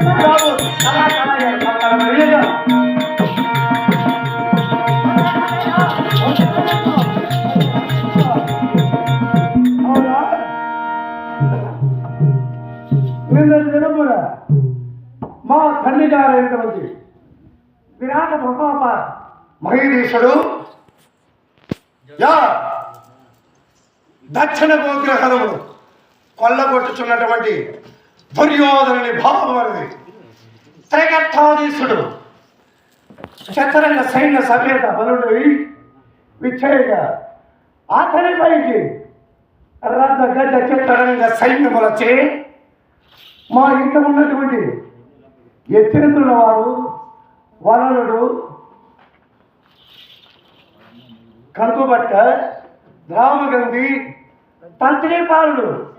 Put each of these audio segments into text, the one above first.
Bravo, cala, cala, మా కుమారైనటువంటి విరాట మహాప మహీధీశుడు yeah దక్షిణ గోగ్రహణములు కొల్లగొట్టుచున్నటువంటి దుర్యోధనుని భావం అనేది. త్రిగర్థాధీశుడు చతురంగ సైన్య సమేత బలుడై విచ్చయగా అతనిపైకి రథ గజ చిత్తరంగ సైన్యములచే మా ఇంట ఉన్నటువంటి ఎత్తినందుల వారు వనరుడు కంకుబట్ట రామగంధి తంత్రిపాలుడు.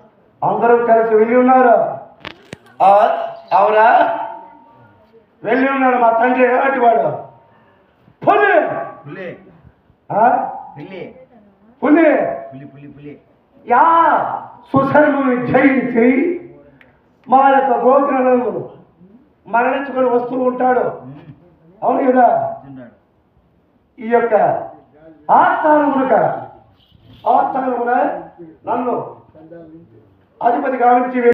అందరూ కలిసి వెళ్ళి ఉన్నారు. ఆ, అవురా వెళ్ళి ఉన్నాడు మా తండ్రి ఎలాంటి వాడు. పులి! పులి. ఆ? పులి. పులి! పులి పులి పులి. యా! సుశర్మని జయించి మా యొక్క గోగ్రహణము మరణించుకొని వస్తూ ఉంటాడు. అవును కదా? ఈ యొక్క ఆస్థానమునక ఆస్థానమున నన్ను అధిపతి గావించి